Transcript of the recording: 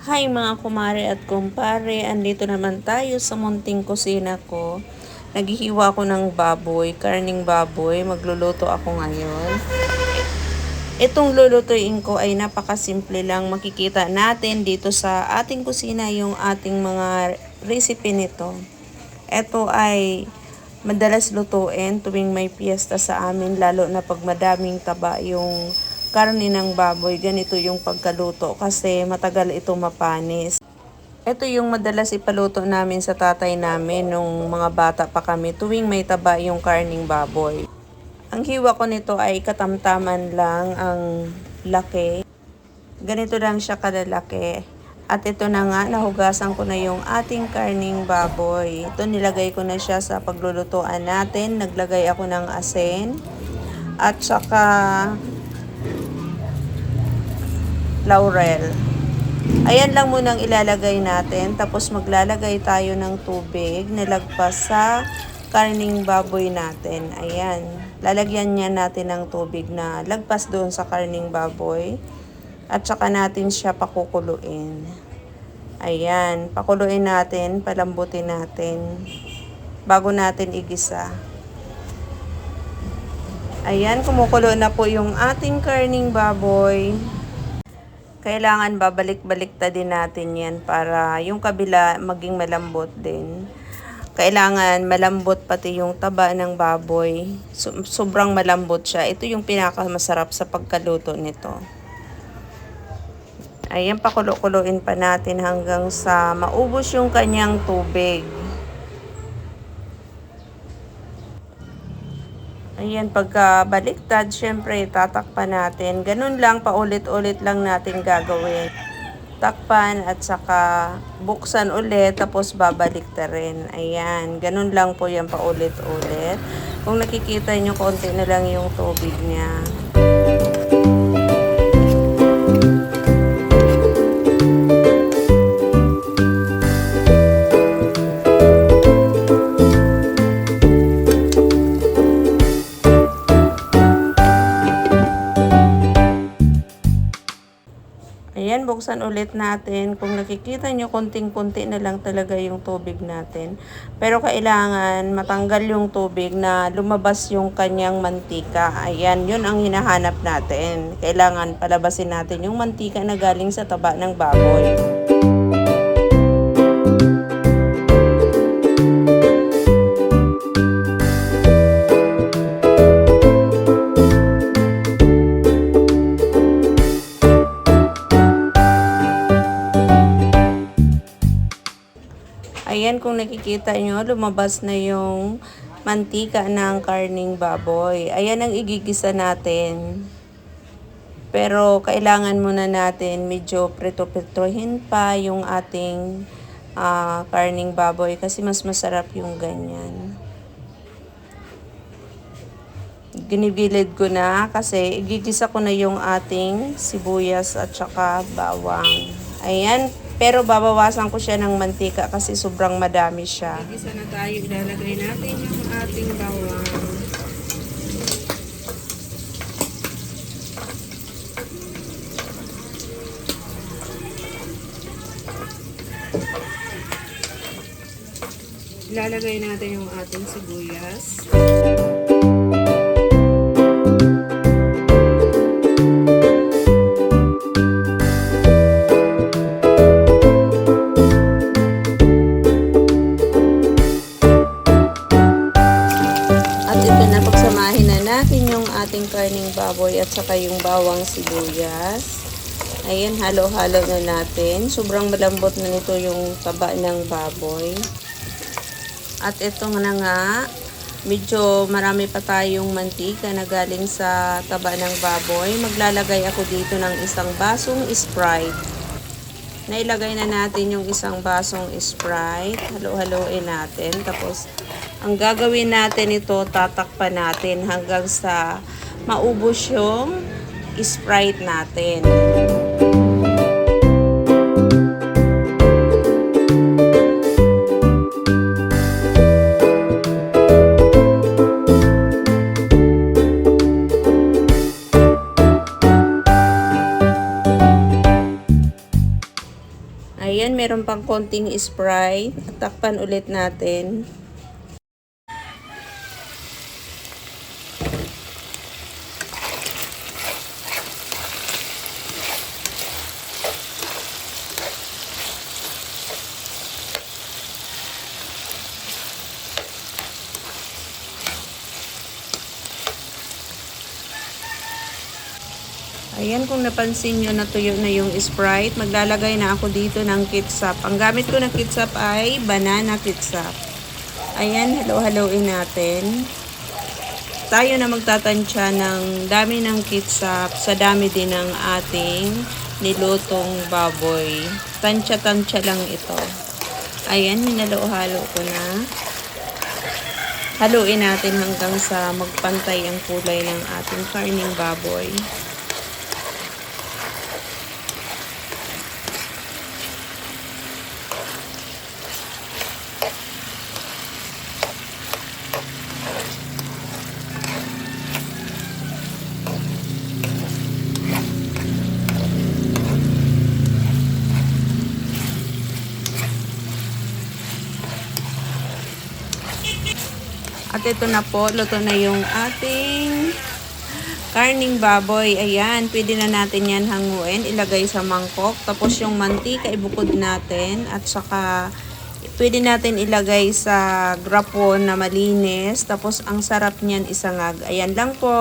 Hi mga kumare at kumpare, andito naman tayo sa munting kusina ko. Naghihiwa ako ng baboy, karning baboy, magluluto ako ngayon. Itong lulutuin ko ay napakasimple lang. Makikita natin dito sa ating kusina yung ating mga recipe nito. Ito ay madalas lutuin tuwing may piyesta sa amin, lalo na pag madaming taba yung karne ng baboy. Ganito yung pagkaluto kasi matagal ito mapanis. Ito yung madalas ipaluto namin sa tatay namin nung mga bata pa kami tuwing may taba yung karning baboy. Ang hiwa ko nito ay katamtaman lang ang laki. Ganito lang siya kalalaki. At ito na nga, nahugasan ko na yung ating karning baboy. Ito nilagay ko na siya sa paglulutuan natin. Naglagay ako ng asin. At saka laurel. Ayan lang munang ilalagay natin. Tapos maglalagay tayo ng tubig na lagpas sa karning baboy natin. Ayan. Lalagyan niya natin ng tubig na lagpas doon sa karning baboy. At saka natin siya pakukuluin. Ayan. Pakuluin natin. Palambutin natin. Bago natin igisa. Ayan. Kumukulo na po yung ating karning baboy kailangan babalik-balik ta din natin yan para yung kabila maging malambot din. Kailangan malambot pati yung taba ng baboy. So, sobrang malambot siya. Ito yung pinakamasarap sa pagkaluto nito. Ayan, pakulo-kuloin pa natin hanggang sa maubos yung kanyang tubig. Ayan, pagka baliktad, syempre tatakpan natin. Ganun lang, paulit-ulit lang natin gagawin. Takpan at saka buksan ulit, tapos babalik rin. Ayan, ganun lang po yan paulit-ulit. Kung nakikita nyo, konti na lang yung tubig niya. Ayan, buksan ulit natin. Kung nakikita nyo, konting-kunti na lang talaga yung tubig natin. Pero kailangan matanggal yung tubig na lumabas yung kanyang mantika. Ayan, yun ang hinahanap natin. Kailangan palabasin natin yung mantika na galing sa taba ng baboy. Ayan, kung nakikita nyo, lumabas na yung mantika ng karning baboy. Ayan ang igigisa natin. Pero kailangan muna natin medyo preto-pretohin pa yung ating ah, karning baboy kasi mas masarap yung ganyan. Ginibilid ko na kasi igigisa ko na yung ating sibuyas at saka bawang. Ayan, pero babawasan ko siya ng mantika kasi sobrang madami siya. Igisa na tayo, ilalagay natin yung ating bawang. Ilalagay natin yung ating sibuyas. Ating karning baboy at saka yung bawang sibuyas. Ayan, halo-halo na natin. Sobrang malambot na nito yung taba ng baboy. At ito na nga, medyo marami pa tayong mantika na galing sa taba ng baboy. Maglalagay ako dito ng isang basong Sprite. Nailagay na natin yung isang basong Sprite. Halo-haloin natin. Tapos, ang gagawin natin ito, tatakpan natin hanggang sa maubos yung Sprite natin. Ayan, meron pang konting Sprite. Takpan ulit natin. Ayan, kung napansin nyo, natuyo na yung Sprite. Maglalagay na ako dito ng ketchup. Ang gamit ko na ketchup ay banana ketchup. Ayan, halo-haloin natin. Tayo na magtatansya ng dami ng ketchup sa dami din ng ating nilutong baboy. Tansya-tansya lang ito. Ayan, hinalo-halo ko na. Haluin natin hanggang sa magpantay ang kulay ng ating karning baboy. At ito na po, luto na yung ating karning baboy. Ayan, pwede na natin yan hanguin. Ilagay sa mangkok. Tapos yung mantika, ibukod natin. At saka, pwede natin ilagay sa grapon na malinis. Tapos, ang sarap niyan isangag. Ayan lang po.